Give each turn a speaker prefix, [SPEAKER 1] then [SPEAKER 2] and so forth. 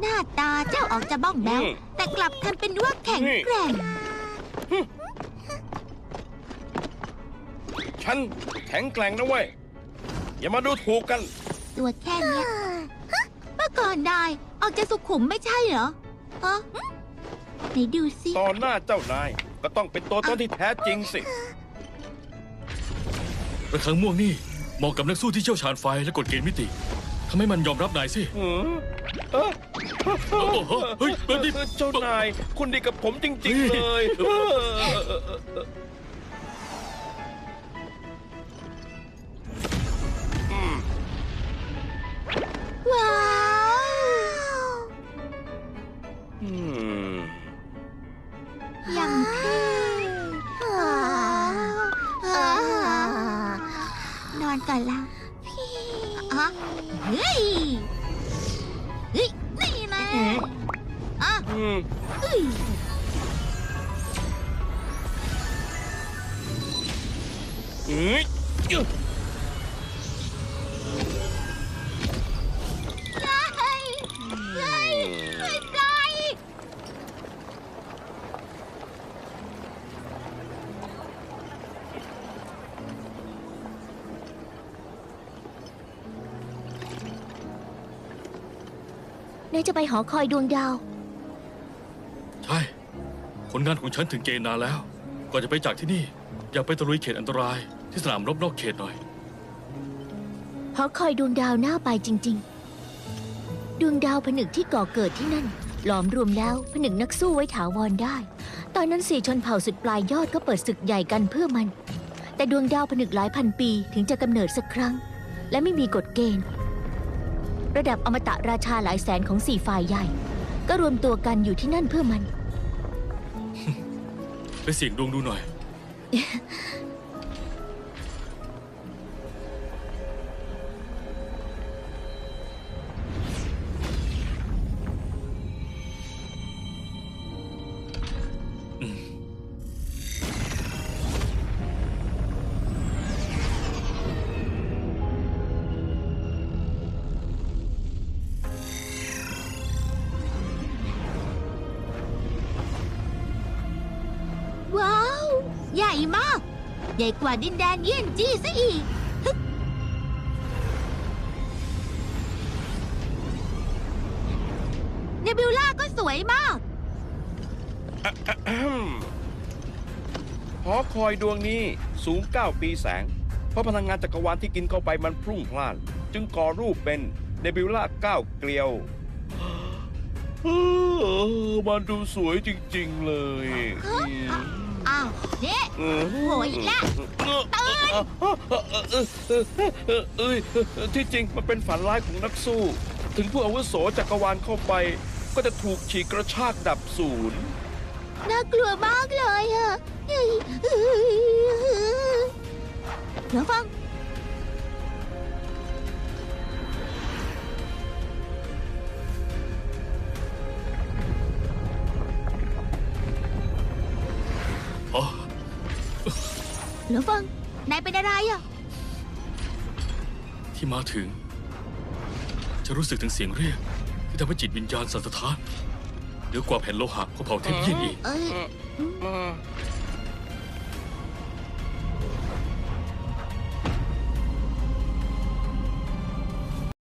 [SPEAKER 1] หน้าตาเจ้าออกจะบ้องแบ้ว
[SPEAKER 2] อืม
[SPEAKER 1] แต่กลับทำเป็นว่าแข็ง
[SPEAKER 2] นี่
[SPEAKER 1] แกร่ง
[SPEAKER 2] ฉันแข็งแกร่งนะเว้ย อย่ามาดูถูกกัน
[SPEAKER 1] ตัวแค่เนี้ยเมื่อก่อนนายออกจะสุขุมไม่ใช่เหรอฮะไหนดูสิ
[SPEAKER 2] ตอนหน้าเจ้านายก็ต้องเป็นตัวตนที่แท้จริงสิ
[SPEAKER 3] ระฆังม่วงนี่เหมาะกับนักสู้ที่เชี่ยวชาญไฟและกฎเกณฑ์มิติ ทำให้มันยอมรับนายสิ
[SPEAKER 2] หือเออ
[SPEAKER 3] โอ้โหเฮ้ยเฮ้ยนี่
[SPEAKER 2] เจ้านาย คุณดีกับผมจริง ๆ เลยเออ
[SPEAKER 1] ว้าว
[SPEAKER 2] อืม
[SPEAKER 1] ยังเท่นอนก่อนละอะเฮ้ยเฮ้ยนี่นะ อะ
[SPEAKER 2] อืม
[SPEAKER 1] เฮ้ย
[SPEAKER 2] เอ้ย
[SPEAKER 4] นายจะไปหอคอยดวงดาว
[SPEAKER 3] ใช่ผลงานของฉันถึงเกณฑ์นานแล้ว ก่อนจะไปจากที่นี่ อยากไปตะลุยเขตอันตรายที่สนามรบนอกเขตหน่อย
[SPEAKER 4] หอคอยดวงดาวน่าไปจริง ๆ ดวงดาวผนึกที่ก่อเกิดที่นั่น หลอมรวมแล้วผนึกนักสู้ไว้ถาวรได้ ตอนนั้นสี่ชนเผ่าสุดปลายยอดก็เปิดศึกใหญ่กันเพื่อมัน แต่ดวงดาวผนึกหลายพันปีถึงจะกำเนิดสักครั้ง และไม่มีกฎเกณฑ์ ระดับอมตะราชาหลายแสนของสี่ฝ่ายใหญ่ ก็รวมตัวกันอยู่ที่นั่นเพื่อมัน
[SPEAKER 3] ไปเสี่ยงดวงดูหน่อย
[SPEAKER 1] ใหญ่มาก ใหญ่กว่าดินแดนเยี่ยนจี้ซะอีกฮึกเนบิวล่าก็สวยมาก
[SPEAKER 2] อืมหอคอยดวงนี้สูง 9 ปีแสง เพราะพลังงานจักรวาลที่กินเข้าไปมันพรุ่งพล่าน จึงก่อรูปเป็นเนบิวล่าเก้าเกลียวเออมันดูสวยจริง ๆ เลยอืม
[SPEAKER 1] อ้าวเนี่ย
[SPEAKER 2] เออ
[SPEAKER 1] โหยอีกแล้ว
[SPEAKER 2] ตื่นเอ้ยที่จริงมันเป็นฝันร้ายของนักสู้ ถึงผู้อาวุโสจักรวาลเข้าไป ก็จะถูกฉีกกระชากดับศูนย์
[SPEAKER 1] น่ากลัวมากเลยอะเฮ้ยเดี๋ยวฟัง
[SPEAKER 3] อ๋อ
[SPEAKER 1] เดี๋ยวฟังนายเป็นอะไรอะ
[SPEAKER 3] ที่มาถึง จะรู้สึกถึงเสียงเรียก ที่ทำให้จิตวิญญาณสั่นสะท้านเหนือกว่าแผ่นโลหะของเผ่าเทพเยี่ยนอีก
[SPEAKER 1] เอ้ย
[SPEAKER 2] มา